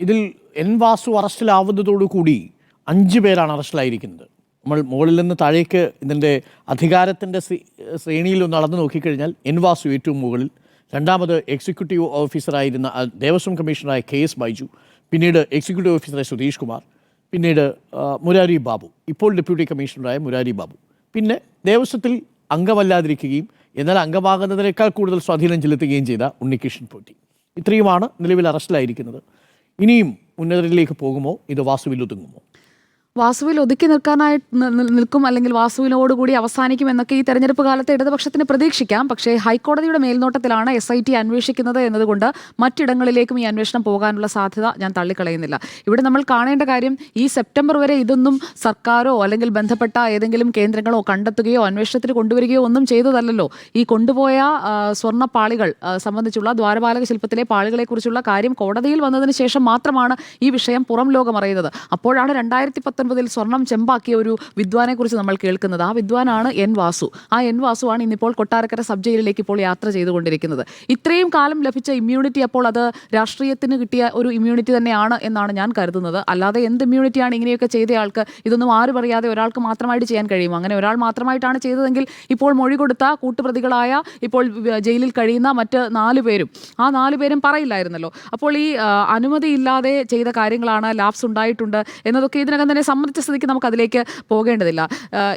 ഇതിൽ എൻ വാസു അറസ്റ്റിലാവുന്നതോടുകൂടി അഞ്ച് പേരാണ് അറസ്റ്റിലായിരിക്കുന്നത്. നമ്മൾ മുകളിൽ നിന്ന് താഴേക്ക് ഇതിന്റെ അധികാരത്തിന്റെ ശ്രേണിയിൽ ഒന്ന് അളന്നു നോക്കിക്കഴിഞ്ഞാൽ എൻ വാസു ഏറ്റവും മുകളിൽ രണ്ടാമത് എക്സിക്യൂട്ടീവ് ഓഫീസറായിരുന്ന ദേവസ്വം കമ്മീഷണറായ കെ എസ് ബൈജു പിന്നീട് എക്സിക്യൂട്ടീവ് ഓഫീസറായ സുധീഷ് കുമാർ പിന്നീട് മുരാരി ബാബു ഇപ്പോൾ ഡെപ്യൂട്ടി കമ്മീഷണറായ മുരാരി ബാബു. പിന്നെ ദേവസ്വത്തിൽ അംഗമല്ലാതിരിക്കുകയും എന്നാൽ അംഗമാകുന്നതിനേക്കാൾ കൂടുതൽ സ്വാധീനം ചെലുത്തുകയും ചെയ്ത ഉണ്ണികൃഷ്ണൻ പോറ്റി. ഇത്രയുമാണ് നിലവിൽ അറസ്റ്റിലായിരിക്കുന്നത്. ഇനിയും ഉന്നതരിലേക്ക് പോകുമോ? ഇത് വാസുവിൽ ഒതുങ്ങുമോ? വാസുവിൽ ഒതുക്കി നിൽക്കാനായിട്ട് നിൽക്കും അല്ലെങ്കിൽ വാസുവിനോടുകൂടി അവസാനിക്കും എന്നൊക്കെ ഈ തെരഞ്ഞെടുപ്പ് കാലത്ത് ഇടതുപക്ഷത്തിന് പ്രതീക്ഷിക്കാം. പക്ഷേ ഹൈക്കോടതിയുടെ മേൽനോട്ടത്തിലാണ് എസ് ഐ ടി അന്വേഷിക്കുന്നത് എന്നതുകൊണ്ട് മറ്റിടങ്ങളിലേക്കും ഈ അന്വേഷണം പോകാനുള്ള സാധ്യത ഞാൻ തള്ളിക്കളയുന്നില്ല. ഇവിടെ നമ്മൾ കാണേണ്ട കാര്യം ഈ സെപ്റ്റംബർ വരെ ഇതൊന്നും സർക്കാരോ അല്ലെങ്കിൽ ബന്ധപ്പെട്ട ഏതെങ്കിലും കേന്ദ്രങ്ങളോ കണ്ടെത്തുകയോ അന്വേഷണത്തിന് കൊണ്ടുവരികയോ ഒന്നും ചെയ്തതല്ലല്ലോ. ഈ കൊണ്ടുപോയ സ്വർണ പാളികൾ സംബന്ധിച്ചുള്ള ദ്വാരപാലക ശില്പത്തിലെ പാളികളെക്കുറിച്ചുള്ള കാര്യം കോടതിയിൽ വന്നതിന് ശേഷം മാത്രമാണ് ഈ വിഷയം പുറം ലോകം അറിയുന്നത്. അപ്പോഴാണ് രണ്ടായിരത്തി പത്തൊൻപതിൽ സ്വർണം ചെമ്പാക്കിയ ഒരു വിദ്വാനെ കുറിച്ച് നമ്മൾ കേൾക്കുന്നത്. ആ വിദ്വാനാണ് എൻ വാസു. ആ എൻ വാസു ആണ് ഇന്നിപ്പോൾ കൊട്ടാരക്കര സബ് ജയിലിലേക്ക് ഇപ്പോൾ യാത്ര ചെയ്തുകൊണ്ടിരിക്കുന്നത്. ഇത്രയും കാലം ലഭിച്ച ഇമ്മ്യൂണിറ്റി അപ്പോൾ അത് രാഷ്ട്രീയത്തിന് കിട്ടിയ ഒരു ഇമ്മ്യൂണിറ്റി തന്നെയാണ് എന്നാണ് ഞാൻ കരുതുന്നത്. അല്ലാതെ എന്ത് ഇമ്മ്യൂണിറ്റിയാണ് ഇങ്ങനെയൊക്കെ ചെയ്ത ആൾക്ക്? ഇതൊന്നും ആരും അറിയാതെ ഒരാൾക്ക് മാത്രമായിട്ട് ചെയ്യാൻ കഴിയും അങ്ങനെ ഒരാൾ മാത്രമായിട്ടാണ് ചെയ്തതെങ്കിൽ ഇപ്പോൾ മൊഴി കൊടുത്ത കൂട്ടുപ്രതികളായ ഇപ്പോൾ ജയിലിൽ കഴിയുന്ന മറ്റ് നാല് പേരും. ആ നാല് പേരും പറയില്ലായിരുന്നല്ലോ. അപ്പോൾ ഈ അനുമതിയില്ലാതെ ചെയ്ത കാര്യങ്ങളാണ് ലാബ്സ് ഉണ്ടായിട്ടുണ്ട് എന്നതൊക്കെ ഇതിനകം തന്നെ സമ്മതിച്ച സ്ഥിതിക്ക് നമുക്ക് അതിലേക്ക് പോകേണ്ടതില്ല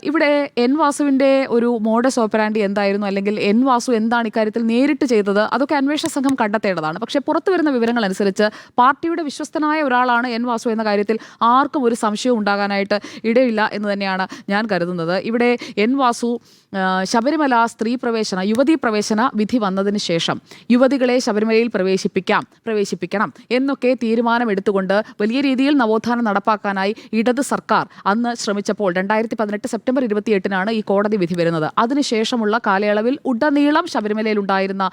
ഇവിടെ എൻ വാസുവിന്റെ ഒരു മോഡസ് ഓപ്പറാൻഡി എന്തായിരുന്നു? അല്ലെങ്കിൽ എൻ വാസു എന്താണ് ഇക്കാര്യത്തിൽ നേരിട്ട് ചെയ്തത്? അതൊക്കെ അന്വേഷണ സംഘം കണ്ടെത്തേണ്ടതാണ്. പക്ഷേ പുറത്തു വരുന്ന വിവരങ്ങൾ അനുസരിച്ച് പാർട്ടിയുടെ വിശ്വസ്തനായ ഒരാളാണ് എൻ വാസു എന്ന കാര്യത്തിൽ ആർക്കും ഒരു സംശയവും ഉണ്ടാകാനായിട്ട് ഇടയില്ല എന്ന് തന്നെയാണ് ഞാൻ കരുതുന്നത്. ഇവിടെ എൻ വാസു ശബരിമല സ്ത്രീ പ്രവേശന യുവതീ പ്രവേശന വിധി വന്നതിന് ശേഷം യുവതികളെ ശബരിമലയിൽ പ്രവേശിപ്പിക്കാം പ്രവേശിപ്പിക്കണം എന്നൊക്കെ തീരുമാനമെടുത്തുകൊണ്ട് വലിയ രീതിയിൽ നവോത്ഥാനം നടപ്പാക്കാനായി ഇടത് സർക്കാർ അന്ന് ശ്രമിച്ചപ്പോൾ രണ്ടായിരത്തി പതിനെട്ട് സെപ്റ്റംബർ ഇരുപത്തിയെട്ടിനാണ് ഈ കോടതി വിധി വരുന്നത്. അതിനുശേഷമുള്ള കാലയളവിൽ ഉടനീളം ശബരിമലയിൽ ഉണ്ടായിരുന്ന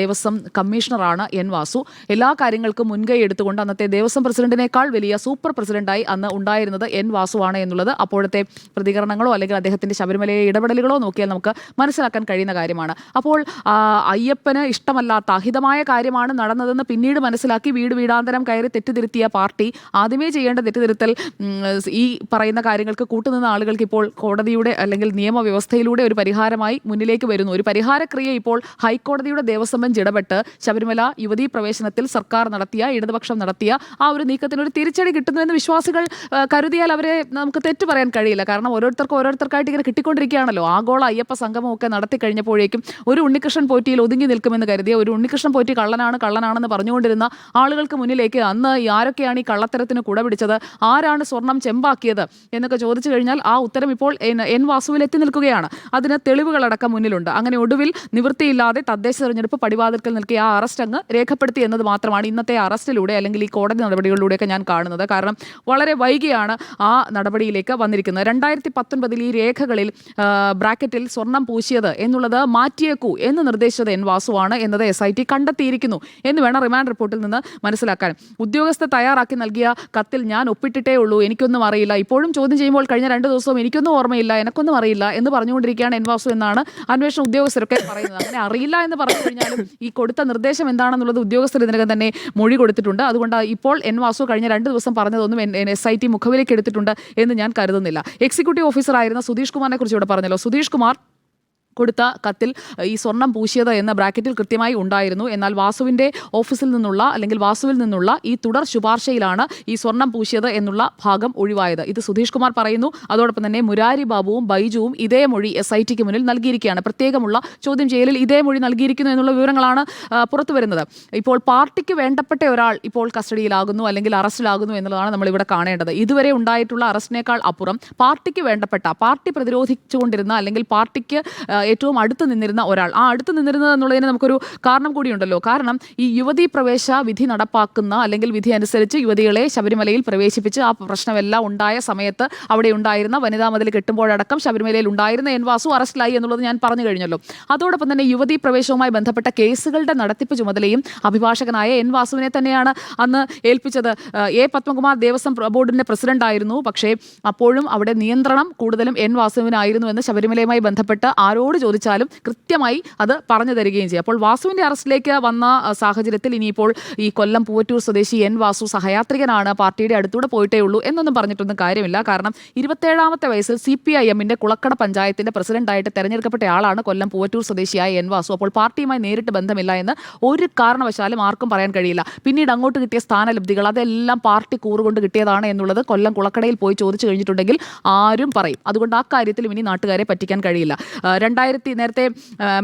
ദേവസ്വം കമ്മീഷണറാണ് എൻ വാസു. എല്ലാ കാര്യങ്ങൾക്കും മുൻകൈ എടുത്തുകൊണ്ട് അന്നത്തെ ദേവസ്വം പ്രസിഡന്റിനേക്കാൾ വലിയ സൂപ്പർ പ്രസിഡന്റായി അന്ന് ഉണ്ടായിരുന്നത് എൻ വാസുവാണ് എന്നുള്ളത്. അപ്പോഴത്തെ പ്രതികരണങ്ങളോ അല്ലെങ്കിൽ അദ്ദേഹത്തിന്റെ ശബരിമലയിലെ ഇടപെടലുകളോ നോക്കിയാൽ നമുക്ക് മനസ്സിലാക്കാൻ കഴിയുന്ന കാര്യമാണ്. അപ്പോൾ അയ്യപ്പന് ഇഷ്ടമല്ലാത്ത അഹിതമായ കാര്യമാണ് നടന്നതെന്ന് പിന്നീട് മനസ്സിലാക്കി വീട് വീടാന്തരം കയറി തെറ്റുതിരുത്തിയ പാർട്ടി ആദ്യമേ ചെയ്യേണ്ട തെറ്റുതിരുത്തൽ ഈ പറയുന്ന കാര്യങ്ങൾക്ക് കൂട്ടുനിന്ന ആളുകൾക്ക് ഇപ്പോൾ കോടതിയുടെ അല്ലെങ്കിൽ നിയമവ്യവസ്ഥയിലൂടെ ഒരു പരിഹാരമായി മുന്നിലേക്ക് വരുന്നു. ഒരു പരിഹാരക്രിയ ഇപ്പോൾ ഹൈക്കോടതിയുടെ ദേവസ്വം ബെഞ്ച് ഇടപെട്ട് ശബരിമല യുവതീ പ്രവേശനത്തിൽ സർക്കാർ നടത്തിയ ഇടതുപക്ഷം നടത്തിയ ആ ഒരു നീക്കത്തിന് ഒരു തിരിച്ചടി കിട്ടുന്നുവെന്ന് വിശ്വാസികൾ കരുതിയാൽ അവരെ നമുക്ക് തെറ്റ് പറയാൻ കഴിയില്ല. കാരണം ഓരോരുത്തർക്കും ഓരോരുത്തർക്കായിട്ട് ഇങ്ങനെ കിട്ടിക്കൊണ്ടിരിക്കുകയാണല്ലോ. ആഗോള അയ്യപ്പ സംഗമമൊക്കെ നടത്തി കഴിഞ്ഞപ്പോഴേക്കും ഒരു ഉണ്ണികൃഷ്ണൻ പോറ്റിയിൽ ഒതുങ്ങി നിൽക്കുമെന്ന് കരുതിയ ഒരു ഉണ്ണികൃഷ്ണൻ പോറ്റി കള്ളനാണ് കള്ളനാണെന്ന് പറഞ്ഞുകൊണ്ടിരുന്ന ആളുകൾക്ക് മുന്നിലേക്ക് അന്ന് ആരൊക്കെയാണ് ഈ കള്ളത്തരത്തിന് കുട പിടിച്ചത് ആരാണ് സ്വർണം ചെമ്പാക്കിയത് എന്നൊക്കെ ചോദിച്ചു കഴിഞ്ഞാൽ ആ ഉത്തരം ഇപ്പോൾ എൻ- വാസുവിൽ എത്തി നിൽക്കുകയാണ്. അതിന് തെളിവുകളടക്കം മുന്നിലുണ്ട്. അങ്ങനെ ഒടുവിൽ നിവൃത്തിയില്ലാതെ തദ്ദേശ തെരഞ്ഞെടുപ്പ് പടിവാതിൽക്കൽ നിൽക്കിയ ആ അറസ്റ്റ് അങ്ങ് രേഖപ്പെടുത്തി എന്നത് മാത്രമാണ് ഇന്നത്തെ അറസ്റ്റിലൂടെ അല്ലെങ്കിൽ ഈ കോടതി നടപടികളിലൂടെയൊക്കെ ഞാൻ കാണുന്നത്. കാരണം വളരെ വൈകിയാണ് ആ നടപടിയിലേക്ക് വന്നിരിക്കുന്നത്. രണ്ടായിരത്തി പത്തൊൻപതിൽ ഈ രേഖകളിൽ ആ, ബ്രാക്കറ്റിൽ സ്വർണം പൂശിയത് എന്നുള്ളത് മാറ്റിയേക്കൂ എന്ന് നിർദ്ദേശിച്ചത് എൻ വാസുവാണ് എന്നത് എസ് ഐ ടി കണ്ടെത്തിയിരിക്കുന്നു എന്ന് വേണം റിമാൻഡ് റിപ്പോർട്ടിൽ നിന്ന് മനസ്സിലാക്കാൻ. ഉദ്യോഗസ്ഥ തയ്യാറാക്കി നൽകിയ കത്തിൽ ഞാൻ ഒപ്പിട്ടിട്ടേ ഉള്ളൂ എനിക്കൊന്നും അറിയില്ല. ഇപ്പോഴും ചോദ്യം ചെയ്യുമ്പോൾ കഴിഞ്ഞ രണ്ട് ദിവസവും എനിക്കൊന്നും ഓർമ്മയില്ല എനക്കൊന്നും അറിയില്ല എന്ന് പറഞ്ഞുകൊണ്ടിരിക്കുകയാണ് എൻ വാസു എന്നാണ് അന്വേഷണ ഉദ്യോഗസ്ഥരൊക്കെ പറയുന്നത്. അങ്ങനെ അറിയില്ല എന്ന് പറഞ്ഞു കഴിഞ്ഞാലും ഈ കൊടുത്ത നിർദ്ദേശം എന്താണെന്നുള്ളത് ഉദ്യോഗസ്ഥർ ഇതിനകം തന്നെ മൊഴി കൊടുത്തിട്ടുണ്ട്. അതുകൊണ്ട് ഇപ്പോൾ എൻ വാസു കഴിഞ്ഞ രണ്ട് ദിവസം പറഞ്ഞതൊന്നും എസ് ഐ ടി മുഖവിലേക്ക് എടുത്തിട്ടുണ്ട് എന്ന് ഞാൻ കരുതുന്നില്ല. എക്സിക്യൂട്ടീവ് ഓഫീസറായിരുന്ന സുധീഷ് കുമാറിനെ കുറിച്ച് ഇവിടെ പറഞ്ഞല്ലോ. സുധീഷ് കുമാർ আমার കൊടുത്ത കത്തിൽ ഈ സ്വർണം പൂശിയത് എന്ന ബ്രാക്കറ്റിൽ കൃത്യമായി ഉണ്ടായിരുന്നു. എന്നാൽ വാസുവിന്റെ ഓഫീസിൽ നിന്നുള്ള അല്ലെങ്കിൽ വാസുവിൽ നിന്നുള്ള ഈ തുടർ ശുപാർശയിലാണ് ഈ സ്വർണം പൂശിയത് എന്നുള്ള ഭാഗം ഒഴിവായത്. ഇത് സുധീഷ് കുമാർ പറയുന്നു. അതോടൊപ്പം തന്നെ മുരാരി ബാബുവും ബൈജുവും ഇതേ മൊഴി എസ് ഐ ടിക്ക് മുന്നിൽ നൽകിയിരിക്കുകയാണ്. പ്രത്യേകമുള്ള ചോദ്യം ചെയ്യലിൽ ഇതേ മൊഴി നൽകിയിരിക്കുന്നു എന്നുള്ള വിവരങ്ങളാണ് പുറത്തു വരുന്നത്. ഇപ്പോൾ പാർട്ടിക്ക് വേണ്ടപ്പെട്ട ഒരാൾ ഇപ്പോൾ കസ്റ്റഡിയിലാകുന്നു അല്ലെങ്കിൽ അറസ്റ്റിലാകുന്നു എന്നുള്ളതാണ് നമ്മൾ ഇവിടെ കാണേണ്ടത്. ഇതുവരെ ഉണ്ടായിട്ടുള്ള അറസ്റ്റിനേക്കാൾ അപ്പുറം പാർട്ടിക്ക് വേണ്ടപ്പെട്ട പാർട്ടി പ്രതിരോധിച്ചുകൊണ്ടിരുന്ന അല്ലെങ്കിൽ പാർട്ടിക്ക് ഏറ്റവും അടുത്ത് നിന്നിരുന്ന ഒരാൾ. ആ അടുത്ത് നിന്നിരുന്നത് എന്നുള്ളതിന് നമുക്കൊരു കാരണം കൂടിയുണ്ടല്ലോ. കാരണം ഈ യുവതി പ്രവേശ വിധി നടപ്പാക്കുന്ന അല്ലെങ്കിൽ വിധി അനുസരിച്ച് യുവതികളെ ശബരിമലയിൽ പ്രവേശിപ്പിച്ച് ആ പ്രശ്നമെല്ലാം ഉണ്ടായ സമയത്ത് അവിടെ ഉണ്ടായിരുന്ന വനിതാ മതിൽ കെട്ടുമ്പോഴടക്കം ശബരിമലയിൽ ഉണ്ടായിരുന്ന എൻ വാസു അറസ്റ്റിലായി എന്നുള്ളത് ഞാൻ പറഞ്ഞു കഴിഞ്ഞല്ലോ. അതോടൊപ്പം തന്നെ യുവതി പ്രവേശവുമായി ബന്ധപ്പെട്ട കേസുകളുടെ നടത്തിപ്പ് ചുമതലയും അഭിഭാഷകനായ എൻ വാസുവിനെ തന്നെയാണ് അന്ന് ഏൽപ്പിച്ചത്. എ പത്മകുമാർ ദേവസ്വം ബോർഡിന്റെ പ്രസിഡന്റ് ആയിരുന്നു പക്ഷേ അപ്പോഴും അവിടെ നിയന്ത്രണം കൂടുതലും എൻ വാസുവിനായിരുന്നു എന്ന് ശബരിമലയുമായി ബന്ധപ്പെട്ട് ആരോട് ആരോട് ചോദിച്ചാലും കൃത്യമായി അത് പറഞ്ഞു തരികയും ചെയ്യും. അപ്പോൾ വാസുവിന്റെ അറസ്റ്റിലേക്ക് വന്ന സാഹചര്യത്തിൽ ഇനിയിപ്പോൾ ഈ കൊല്ലം പൂവറ്റൂർ സ്വദേശി എൻ വാസു സഹയാത്രികനാണ്. പാർട്ടിയുടെ അടുത്തൂടെ പോയിട്ടേ ഉള്ളൂ എന്നൊന്നും പറഞ്ഞിട്ടൊന്നും കാര്യമില്ല. കാരണം ഇരുപത്തേഴാമത്തെ വയസ്സിൽ സി പി ഐ എമ്മിന്റെ കുളക്കട പഞ്ചായത്തിന്റെ പ്രസിഡന്റായിട്ട് തെരഞ്ഞെടുക്കപ്പെട്ട ആളാണ് കൊല്ലം പൂവറ്റൂർ സ്വദേശിയായ എൻ വാസു. അപ്പോൾ പാർട്ടിയുമായി നേരിട്ട് ബന്ധമില്ല എന്ന് ഒരു കാരണവശാലും ആർക്കും പറയാൻ കഴിയില്ല. പിന്നീട് അങ്ങോട്ട് കിട്ടിയ സ്ഥാനലബ്ധികൾ അതെല്ലാം പാർട്ടി കൂറുകൊണ്ട് കിട്ടിയതാണ് എന്നുള്ളത് കൊല്ലം കുളക്കടയിൽ പോയി ചോദിച്ചു കഴിഞ്ഞിട്ടുണ്ടെങ്കിൽ ആരും പറയും. അതുകൊണ്ട് ആ കാര്യത്തിലും ഇനി നാട്ടുകാരെ പറ്റിക്കാൻ കഴിയില്ല. ആ, രണ്ടായിരത്തി നേരത്തെ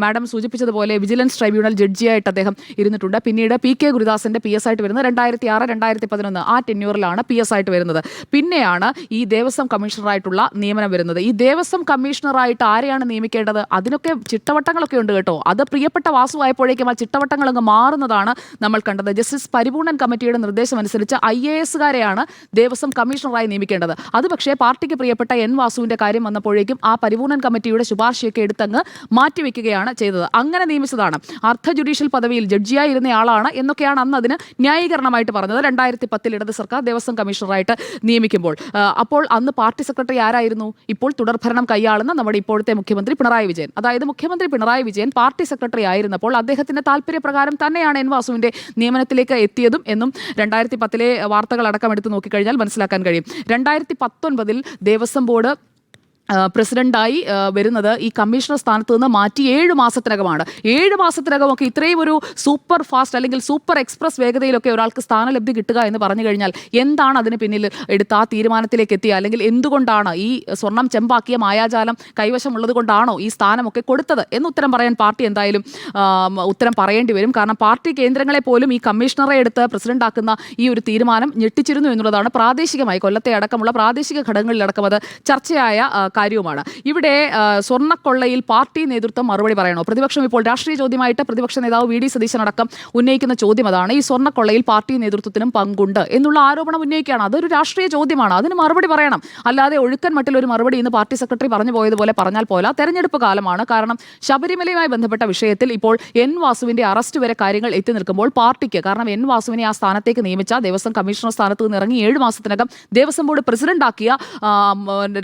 മാഡം സൂചിപ്പിച്ചതുപോലെ വിജിലൻസ് ട്രൈബ്യൂണൽ ജഡ്ജിയായിട്ട് അദ്ദേഹം ഇരുന്നിട്ടുണ്ട്. പിന്നീട് പി കെ ഗുരുദാസിന്റെ പി എസ് ആയിട്ട് വരുന്നത് രണ്ടായിരത്തി ആറ് രണ്ടായിരത്തി പതിനൊന്ന് ആ ടെന്യൂറിലാണ് പി എസ് ആയിട്ട് വരുന്നത്. പിന്നെയാണ് ഈ ദേവസ്വം കമ്മീഷണറായിട്ടുള്ള നിയമനം വരുന്നത്. ഈ ദേവസ്വം കമ്മീഷണറായിട്ട് ആരെയാണ് നിയമിക്കേണ്ടത്? അതിനൊക്കെ ചിട്ടവട്ടങ്ങളൊക്കെ ഉണ്ട് കേട്ടോ. അത് പ്രിയപ്പെട്ട വാസു ആയപ്പോഴേക്കും ആ ചിട്ടവട്ടങ്ങൾ അങ്ങ് മാറുന്നതാണ് നമ്മൾ കണ്ടത്. ജസ്റ്റിസ് പരിപൂർണൻ കമ്മിറ്റിയുടെ നിർദ്ദേശം അനുസരിച്ച് ഐ എ എസുകാരെയാണ് ദേവസ്വം കമ്മീഷണറായി നിയമിക്കേണ്ടത്. അത് പക്ഷേ പാർട്ടിക്ക് പ്രിയപ്പെട്ട എൻ വാസുവിന്റെ കാര്യം വന്നപ്പോഴേക്കും ആ പരിപൂർണൻ കമ്മിറ്റിയുടെ ശുപാർശയൊക്കെ എടുത്തങ്ങ് മാറ്റിവെക്കുകയാണ് ചെയ്തത്. അങ്ങനെ നിയമിച്ചതാണ്. അർദ്ധ ജുഡീഷ്യൽ പദവിയിൽ ജഡ്ജിയായി ഇരുന്നയാളാണ് എന്നൊക്കെയാണ് അന്ന് അതിന് ന്യായീകരണമായിട്ട് പറഞ്ഞത്. രണ്ടായിരത്തി പത്തിൽ ഇടത് സർക്കാർ ദേവസ്വം കമ്മീഷണറായിട്ട് നിയമിക്കുമ്പോൾ. അപ്പോൾ അന്ന് പാർട്ടി സെക്രട്ടറി ആരായിരുന്നു? ഇപ്പോൾ തുടർഭരണം കൈയാളുന്ന നമ്മുടെ ഇപ്പോഴത്തെ മുഖ്യമന്ത്രി പിണറായി വിജയൻ. അതായത് മുഖ്യമന്ത്രി പിണറായി വിജയൻ പാർട്ടി സെക്രട്ടറി ആയിരുന്നപ്പോൾ അദ്ദേഹത്തിന്റെ താല്പര്യപ്രകാരം തന്നെയാണ് എൻ വാസുവിന്റെ നിയമനത്തിലേക്ക് എത്തിയതും എന്നും രണ്ടായിരത്തി പത്തിലെ വാർത്തകൾ അടക്കം എടുത്ത് നോക്കിക്കഴിഞ്ഞാൽ മനസ്സിലാക്കാൻ കഴിയും. രണ്ടായിരത്തി പത്തൊൻപതിൽ ദേവസ്വം ബോർഡ് പ്രസിഡന്റായി വരുന്നത് ഈ കമ്മീഷണർ സ്ഥാനത്ത് നിന്ന് മാറ്റി ഏഴ് മാസത്തിനകമാണ്. ഏഴ് മാസത്തിനകമൊക്കെ ഇത്രയും ഒരു സൂപ്പർ ഫാസ്റ്റ് അല്ലെങ്കിൽ സൂപ്പർ എക്സ്പ്രസ് വേഗതയിലൊക്കെ ഒരാൾക്ക് സ്ഥാനലബ്ധി കിട്ടുക എന്ന് പറഞ്ഞു കഴിഞ്ഞാൽ എന്താണ് അതിന് പിന്നിൽ എടുത്ത ആ തീരുമാനത്തിലേക്ക് എത്തിയ? അല്ലെങ്കിൽ എന്തുകൊണ്ടാണ് ഈ സ്വർണം ചെമ്പാക്കിയ മായാജാലം കൈവശമുള്ളത് കൊണ്ടാണോ ഈ സ്ഥാനമൊക്കെ കൊടുത്തത്? എന്ന് ഉത്തരം പറയാൻ പാർട്ടി എന്തായാലും ഉത്തരം പറയേണ്ടി വരും. കാരണം പാർട്ടി കേന്ദ്രങ്ങളെ പോലും ഈ കമ്മീഷണറെ എടുത്ത് പ്രസിഡന്റാക്കുന്ന ഈ ഒരു തീരുമാനം ഞെട്ടിച്ചിരുന്നു എന്നുള്ളതാണ് പ്രാദേശികമായി. കൊല്ലത്തെ അടക്കമുള്ള പ്രാദേശിക ഘടകങ്ങളിലടക്കം അത് ചർച്ചയായ കാര്യവുമാണ്. ഇവിടെ സ്വർണക്കൊള്ളയിൽ പാർട്ടി നേതൃത്വം മറുപടി പറയണോ? പ്രതിപക്ഷം ഇപ്പോൾ രാഷ്ട്രീയ ചോദ്യമായിട്ട് പ്രതിപക്ഷ നേതാവ് വി. ഡി. സതീശൻ അടക്കം ഉന്നയിക്കുന്ന ചോദ്യം അതാണ് ഈ സ്വർണക്കൊള്ളയിൽ പാർട്ടി നേതൃത്വത്തിനും പങ്കുണ്ട് എന്നുള്ള ആരോപണം ഉന്നയിക്കുകയാണ്. അതൊരു രാഷ്ട്രീയ ചോദ്യമാണ് അതിന് മറുപടി പറയണം. അല്ലാതെ ഒഴുക്കൻ മട്ടിൽ ഒരു മറുപടി ഇന്ന് പാർട്ടി സെക്രട്ടറി പറഞ്ഞു പോയതുപോലെ പറഞ്ഞാൽ പോലെ തെരഞ്ഞെടുപ്പ് കാലമാണ്. കാരണം ശബരിമലയുമായി ബന്ധപ്പെട്ട വിഷയത്തിൽ ഇപ്പോൾ എൻ. വാസുവിന്റെ അറസ്റ്റ് വരെ കാര്യങ്ങൾ എത്തി നിൽക്കുമ്പോൾ പാർട്ടിക്ക് കാരണം എൻ. വാസുവിനെ ആ സ്ഥാനത്തേക്ക് നിയമിച്ച ദേവസ്വം കമ്മീഷണർ സ്ഥാനത്ത് നിന്ന് ഇറങ്ങി ഏഴ് മാസത്തിനകം ദേവസ്വം ബോർഡ് പ്രസിഡന്റ് ആക്കിയ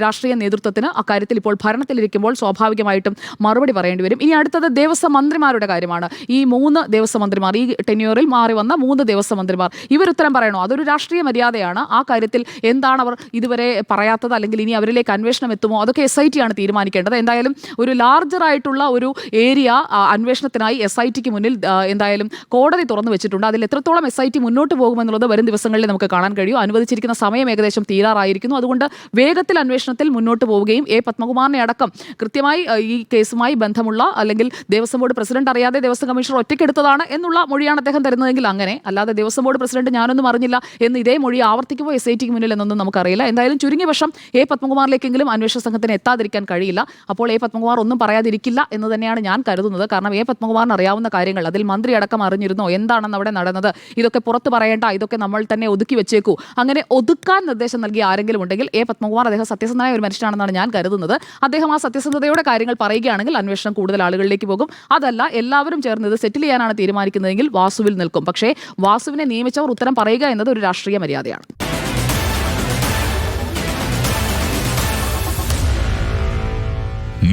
രാഷ്ട്രീയ നേതൃത്വത്തിന് അക്കാര്യത്തിൽ ഇപ്പോൾ ഭരണത്തിലിരിക്കുമ്പോൾ സ്വാഭാവികമായിട്ടും മറുപടി പറയേണ്ടി വരും. ഇനി അടുത്തത് ദേവസ്വം മന്ത്രിമാരുടെ കാര്യമാണ്. ഈ മൂന്ന് ദേവസ്വം മന്ത്രിമാർ ഈ ടെന്യൂറിൽ മാറി വന്ന മൂന്ന് ദേവസ്വം മന്ത്രിമാർ ഇവർ ഉത്തരം പറയണോ? അതൊരു രാഷ്ട്രീയ മര്യാദയാണ്. ആ കാര്യത്തിൽ എന്താണ് അവർ ഇതുവരെ പറയാത്തത്? അല്ലെങ്കിൽ ഇനി അവരിലേക്ക് അന്വേഷണം എത്തുമോ? അതൊക്കെ എസ് ഐ ടി ആണ് തീരുമാനിക്കേണ്ടത്. എന്തായാലും ഒരു ലാർജറായിട്ടുള്ള ഒരു ഏരിയ അന്വേഷണത്തിനായി എസ് ഐ ടിക്ക് മുന്നിൽ എന്തായാലും കോടതി തുറന്നു വെച്ചിട്ടുണ്ട്. അതിൽ എത്രത്തോളം എസ് ഐ ടി മുന്നോട്ട് പോകുമെന്നുള്ളത് വരും ദിവസങ്ങളിൽ നമുക്ക് കാണാൻ കഴിയും. അനുവദിച്ചിരിക്കുന്ന സമയം ഏകദേശം തീരാറായിരിക്കുന്നു. അതുകൊണ്ട് വേഗത്തിൽ അന്വേഷണത്തിൽ മുന്നോട്ട് പോവുകയും എ പത്മകുമാറിനെ അടക്കം. കൃത്യമായി ഈ കേസുമായി ബന്ധമുള്ള അല്ലെങ്കിൽ ദേവസ്വം ബോർഡ് പ്രസിഡന്റ് അറിയാതെ ദേവസ്വം കമ്മീഷണർ ഒറ്റയ്ക്കെടുത്തതാണ് എന്നുള്ള മൊഴിയാണ് അദ്ദേഹം തരുന്നതെങ്കിൽ അങ്ങനെ. അല്ലാതെ ദേവസ്വം ബോർഡ് പ്രസിഡന്റ് ഞാനൊന്നും അറിഞ്ഞില്ല എന്ന് ഇതേ മൊഴി ആവർത്തിക്കുമോ എസ് ഐ ടിക്ക് മുന്നിൽ എന്നൊന്നും നമുക്കറിയില്ല. എന്തായാലും ചുരുങ്ങിയ വർഷം എ പത്മകുമാറിലേക്കെങ്കിലും അന്വേഷണ സംഘത്തിന് എത്താതിരിക്കാൻ കഴിയില്ല. അപ്പോൾ എ പത്മകുമാർ ഒന്നും പറയാതിരിക്കില്ല എന്ന് തന്നെയാണ് ഞാൻ കരുതുന്നത്. കാരണം എ പത്മകുമാറിന് അറിയാവുന്ന കാര്യങ്ങൾ അതിൽ മന്ത്രി അടക്കം അറിഞ്ഞിരുന്നോ എന്താണെന്ന് അവിടെ നടന്നത് ഇതൊക്കെ പുറത്ത് പറയേണ്ട ഇതൊക്കെ നമ്മൾ തന്നെ ഒതുക്കി വെച്ചേക്കൂ. അങ്ങനെ ഒതുക്കാൻ നിർദ്ദേശം നൽകിയ ആരെങ്കിലും ഉണ്ടെങ്കിൽ എ പത്മകുമാർ അദ്ദേഹം സത്യസന്ധനായ ഒരു മനുഷ്യനാണെന്നാണ് ഞാൻ കരുതുന്നത്. അദ്ദേഹം ആ സത്യസന്ധതയോടെ കാര്യങ്ങൾ പറയുകയാണെങ്കിൽ അന്വേഷണം കൂടുതൽ ആളുകളിലേക്ക് പോകും. അതല്ല എല്ലാവരും ചേർന്ന് ഇത് സെറ്റിൽ ചെയ്യാനാണ് തീരുമാനിക്കുന്നതെങ്കിൽ വാസുവിൽ നിൽക്കും. പക്ഷേ വാസുവിനെ നിയമിച്ചവർ ഉത്തരം പറയുക എന്നത് ഒരു രാഷ്ട്രീയ മര്യാദയാണ്.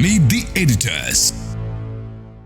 Meet the editors.